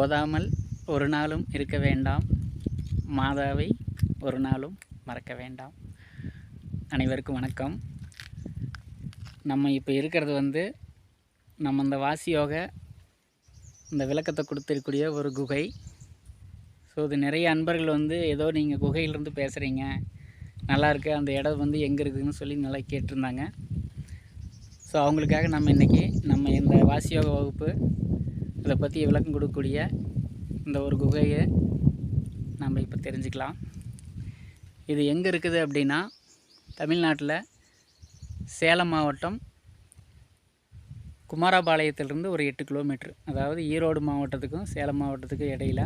ஓதாமல் ஒரு நாளும் இருக்க வேண்டாம். மாதாவை ஒரு நாளும் மறக்க வேண்டாம். அனைவருக்கும் வணக்கம். நம்ம இப்போ இருக்கிறது வந்து நம்ம இந்த வாசியோக இந்த விளக்கத்தை கொடுத்துருக்கூடிய ஒரு குகை. ஸோ இது நிறைய அன்பர்கள் வந்து ஏதோ நீங்கள் குகையிலேருந்து பேசுகிறீங்க நல்லாயிருக்கு அந்த இடம் வந்து எங்கே இருக்குதுன்னு சொல்லி நல்லா கேட்டிருந்தாங்க. ஸோ அவங்களுக்காக நம்ம இன்றைக்கி நம்ம இந்த வாசியோக வகுப்பு இதை பற்றி விளக்கம் கொடுக்கக்கூடிய இந்த ஒரு குகையை நம்ம இப்போ தெரிஞ்சுக்கலாம். இது எங்கே இருக்குது அப்படின்னா தமிழ்நாட்டில் சேலம் மாவட்டம் குமாரபாளையத்திலிருந்து ஒரு எட்டு கிலோமீட்ரு அதாவது ஈரோடு மாவட்டத்துக்கும் சேலம் மாவட்டத்துக்கும் இடையில்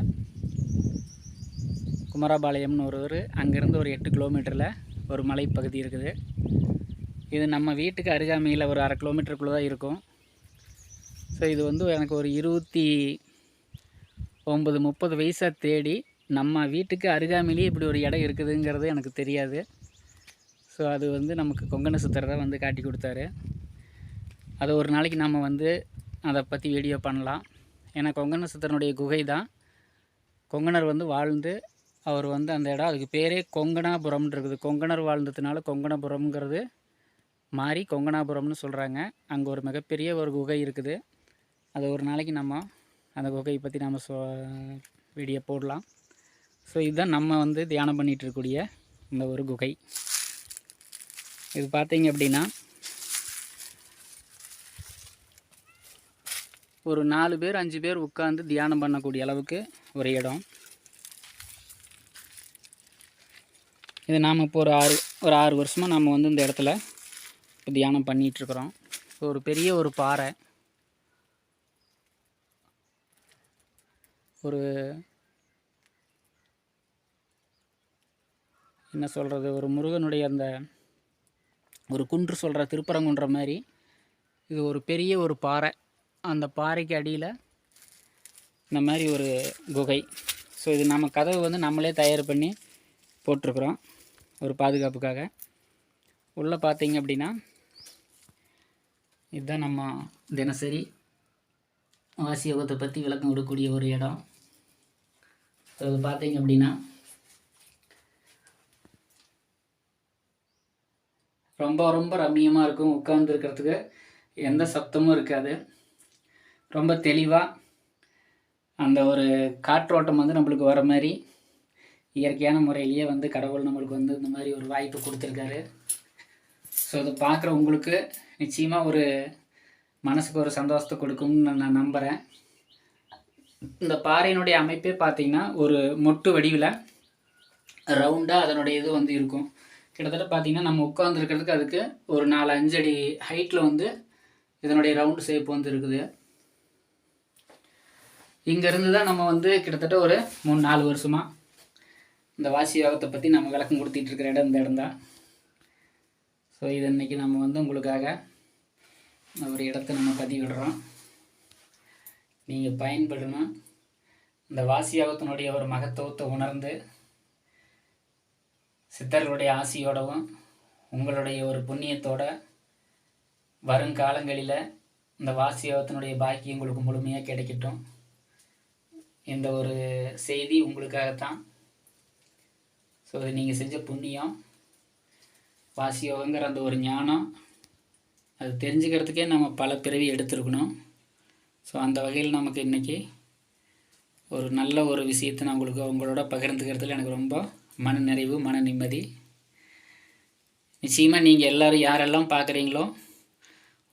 குமாரபாளையம்னு ஒருவர் அங்கேருந்து ஒரு எட்டு கிலோமீட்டரில் ஒரு மலைப்பகுதி இருக்குது. இது நம்ம வீட்டுக்கு அருகாமையில் ஒரு அரை கிலோமீட்டருக்குள்ளே தான் இருக்கும். ஸோ இது வந்து எனக்கு ஒரு இருபத்தி ஒம்பது முப்பது வயசாக தேடி நம்ம வீட்டுக்கு அருகாமையிலேயே இப்படி ஒரு இடம் இருக்குதுங்கிறது எனக்கு தெரியாது. ஸோ அது வந்து நமக்கு கொங்கண சுத்தரை தான் வந்து காட்டி கொடுத்தாரு. அது ஒரு நாளைக்கு நம்ம வந்து அதை பற்றி வீடியோ பண்ணலாம். ஏன்னா கொங்கண சுத்தரனுடைய குகை தான். கொங்கணர் வந்து வாழ்ந்து அவர் வந்து அந்த இடம் அதுக்கு பேரே கொங்கணாபுரம்னு இருக்குது. கொங்கணர் வாழ்ந்ததுனால கொங்கணபுரம்ங்கிறது மாறி கொங்கணாபுரம்னு சொல்கிறாங்க அங்கே ஒரு மிகப்பெரிய ஒரு குகை இருக்குது. அது ஒரு நாளைக்கு நம்ம அந்த குகையை பற்றி நம்ம சொ வீடியோ போடலாம். ஸோ இதுதான் நம்ம வந்து தியானம் பண்ணிகிட்ருக்கக்கூடிய இந்த ஒரு குகை. இது பார்த்தீங்க அப்படின்னா ஒரு நாலு பேர் அஞ்சு பேர் உட்காந்து தியானம் பண்ணக்கூடிய அளவுக்கு ஒரு இடம். இது நாம் இப்போ ஒரு ஆறு ஒரு ஆறு வருஷமாக நம்ம வந்து இந்த இடத்துல இப்போ தியானம் பண்ணிகிட்ருக்குறோம் ஒரு பெரிய ஒரு பாறை. ஒரு என்ன சொல்கிறது ஒரு முருகனுடைய அந்த ஒரு குன்று சொல்கிற திருப்பரங்குன்ற மாதிரி இது ஒரு பெரிய ஒரு பாறை. அந்த பாறைக்கு அடியில் இந்த மாதிரி ஒரு குகை. ஸோ இது நம்ம கதவு வந்து நம்மளே தயார் பண்ணி போட்டிருக்குறோம் ஒரு பாதுகாப்புக்காக. உள்ளே பார்த்தீங்க அப்படின்னா இதுதான் நம்ம தினசரி வாசி யோகத்தை பற்றி விளக்கம் கொடுக்கக்கூடிய ஒரு இடம். ஸோ இது பார்த்தீங்க அப்படின்னா ரொம்ப ரொம்ப ரம்மியமாக இருக்கும் உட்காந்துருக்கிறதுக்கு எந்த சப்தமும் இருக்காது. ரொம்ப தெளிவாக அந்த ஒரு காற்றோட்டம் வந்து நம்மளுக்கு வர மாதிரி இயற்கையான முறையிலேயே வந்து கடவுள் நம்மளுக்கு வந்து இந்த மாதிரி ஒரு வாய்ப்பு கொடுத்துருக்காரு. ஸோ அதை பார்க்குற உங்களுக்கு நிச்சயமாக ஒரு மனசுக்கு ஒரு சந்தோஷத்தை கொடுக்கும்னு நான் நான் நம்புகிறேன் இந்த பாறையினுடைய அமைப்பே பார்த்தீங்கன்னா ஒரு மொட்டு வடிவில் ரவுண்டாக அதனுடைய இது வந்து இருக்கும். கிட்டத்தட்ட பார்த்திங்கன்னா நம்ம உட்காந்துருக்கிறதுக்கு அதுக்கு ஒரு நாலு அஞ்சு அடி ஹைட்டில் வந்து இதனுடைய ரவுண்டு ஷேப் வந்து இருக்குது. இங்கேருந்து தான் நம்ம வந்து கிட்டத்தட்ட ஒரு மூணு நாலு வருஷமாக இந்த வாசி யோகத்தை பற்றி நம்ம விளக்கம் கொடுத்துட்டு இருக்கிற இடம் இந்த இடம் தான். ஸோ இது இன்றைக்கி நம்ம வந்து உங்களுக்காக ஒரு இடத்த நம்ம பதிவிடுறோம். நீங்கள் பயன்படணும் இந்த வாசியாகத்தினுடைய ஒரு மகத்துவத்தை உணர்ந்து சித்தர்களுடைய ஆசியோடவும் உங்களுடைய ஒரு புண்ணியத்தோட வருங்காலங்களில் இந்த வாசியோகத்தினுடைய பாக்கி உங்களுக்கு முழுமையாக கிடைக்கட்டும். இந்த ஒரு செய்தி உங்களுக்காகத்தான். ஸோ இது நீங்கள் செஞ்ச புண்ணியம் வாசியோகங்கிற அந்த ஒரு ஞானம் அது தெரிஞ்சுக்கிறதுக்கே நம்ம பல பிறவி எடுத்திருக்கணும். ஸோ அந்த வகையில் நமக்கு இன்றைக்கி ஒரு நல்ல ஒரு விஷயத்தை நான் உங்களுக்கு உங்களோட பகிர்ந்துக்கிறதுல எனக்கு ரொம்ப மன நிறைவு மன நிம்மதி. நிச்சயமாக நீங்கள் எல்லோரும் யாரெல்லாம் பார்க்குறீங்களோ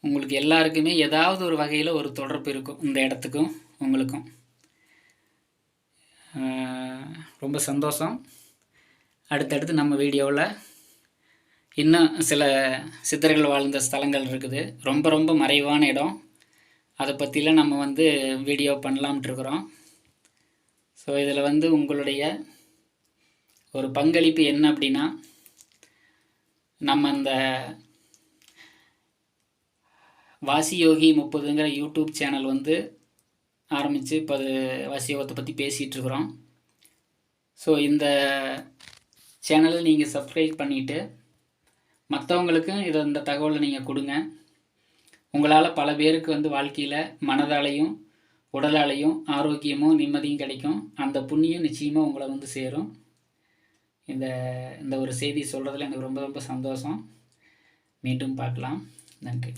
உங்களுக்கு எல்லாருக்குமே ஏதாவது ஒரு வகையில் ஒரு தொடர்பு இருக்கும் இந்த இடத்துக்கும் உங்களுக்கும். ரொம்ப சந்தோஷம். அடுத்தடுத்து நம்ம வீடியோவில் இன்னும் சில சித்தர்கள் வாழ்ந்த ஸ்தலங்கள் இருக்குது. ரொம்ப ரொம்ப மறைவான இடம். அதை பற்றிலாம் நம்ம வந்து வீடியோ பண்ணலாம்ட்டுருக்குறோம் ஸோ இதில் வந்து உங்களுடைய ஒரு பங்களிப்பு என்ன அப்படின்னா நம்ம அந்த வாசியோகி முப்பதுங்கிற யூடியூப் சேனல் வந்து ஆரம்பித்து இப்போ அது வாசியோகத்தை பற்றி பேசிகிட்ருக்குறோம் ஸோ இந்த சேனலை நீங்கள் சப்ஸ்கிரைப் பண்ணிவிட்டு மற்றவங்களுக்கும் இதை இந்த தகவலை நீங்கள் கொடுங்க. உங்களால் பல பேருக்கு வந்து வாழ்க்கையில் மனதாலையும் உடலாலையும் ஆரோக்கியமும் நிம்மதியும் கிடைக்கும். அந்த புண்ணியம் நிச்சயமாக உங்களை வந்து சேரும். இந்த இந்த ஒரு செய்தி சொல்கிறதுல எனக்கு ரொம்ப ரொம்ப சந்தோஷம். மீண்டும் பார்க்கலாம். நன்றி.